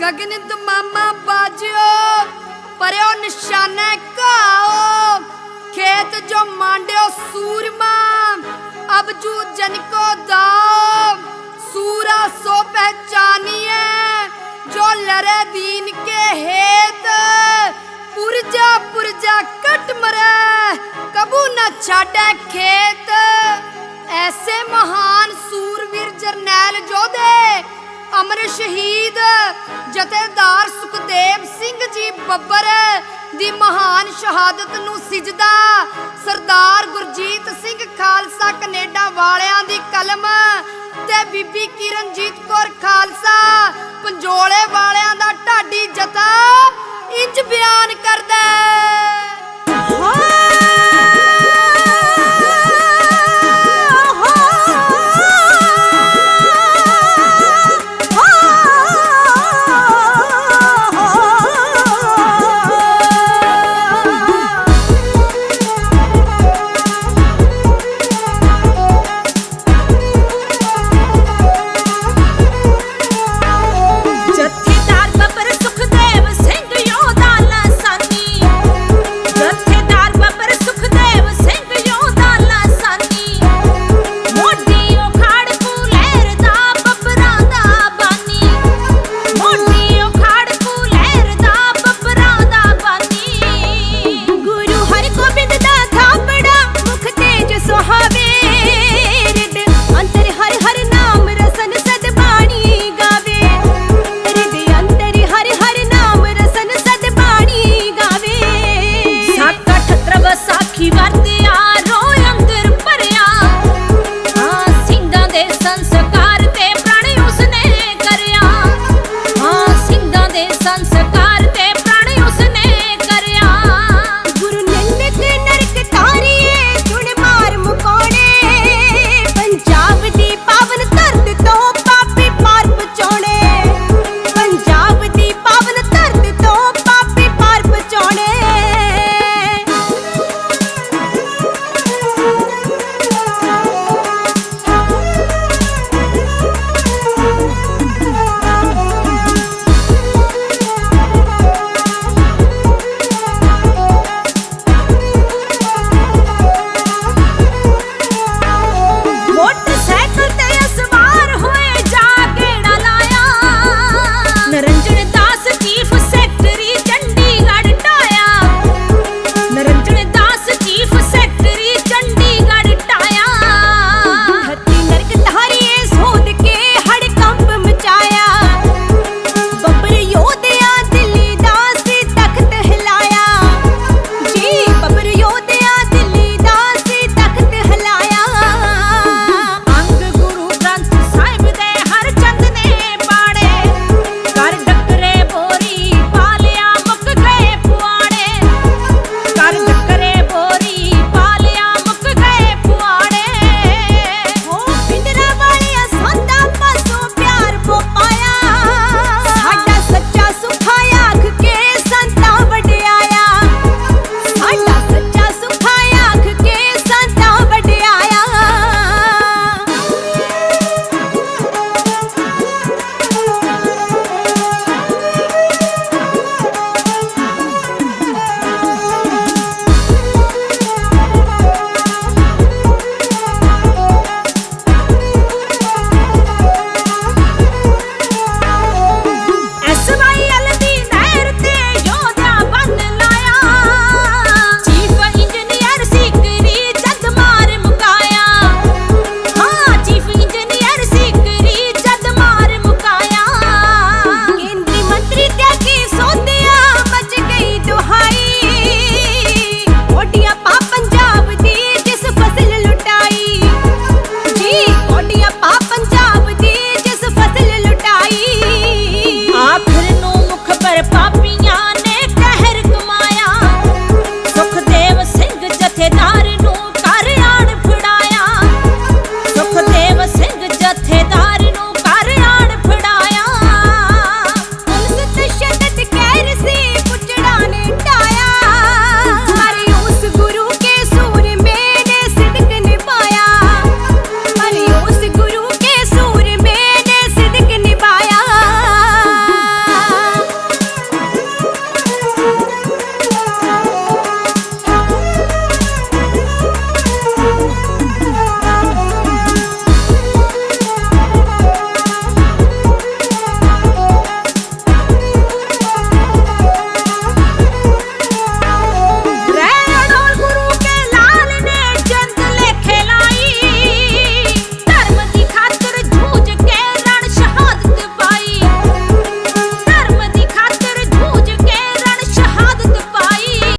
ਗਗਨ ਦਮਾਮਾ ਬਾਜਿਓ, ਪਰਿਓ ਨਿਸ਼ਾਨੇ ਘਾਓ। ਖੇਤ ਜੋ ਮਾਂਡਿਓ ਸੂਰਮਾ ਅਬ ਜਨ ਕੋ ਦਾਓ। ਸੂਰਾ ਸੋ ਪਹਿਚਾਨੀਏ ਜੋ ਲਰੇ ਦੀਨ ਕੇ ਹੇਤ। ਪੁਰਜਾ ਪੁਰਜਾ ਕਟ ਮਰੇ, ਕਬੂ ਨਾ ਛਾੜੇ ਖੇਤ। ਐਸੇ ਮਹਾਨ ਸੂਰਵੀਰ ਜਰਨੈਲ ਜੋਧੇ ਅਮਰ ਸ਼ਹੀਦ ਜਥੇਦਾਰ ਸੁਖਦੇਵ ਸਿੰਘ ਜੀ ਬੱਬਰ ਦੀ ਮਹਾਨ ਸ਼ਹਾਦਤ ਨੂੰ ਸਿਜਦਾ ਸਰਦਾਰ ਗੁਰਜੀਤ ਸਿੰਘ ਖਾਲਸਾ ਕੈਨੇਡਾ ਵਾਲਿਆਂ ਦੀ ਕਲਮ ਤੇ ਬੀਬੀ ਕਿਰਨਜੀਤ ਕੌਰ ਖਾਲਸਾ ਪੰਜੋਲੇ ਵਾਲਿਆਂ ਦਾ ਢਾਡੀ ਜਥਾ ਇੰਜ ਬਿਆਨ ਕਰਦਾ it pop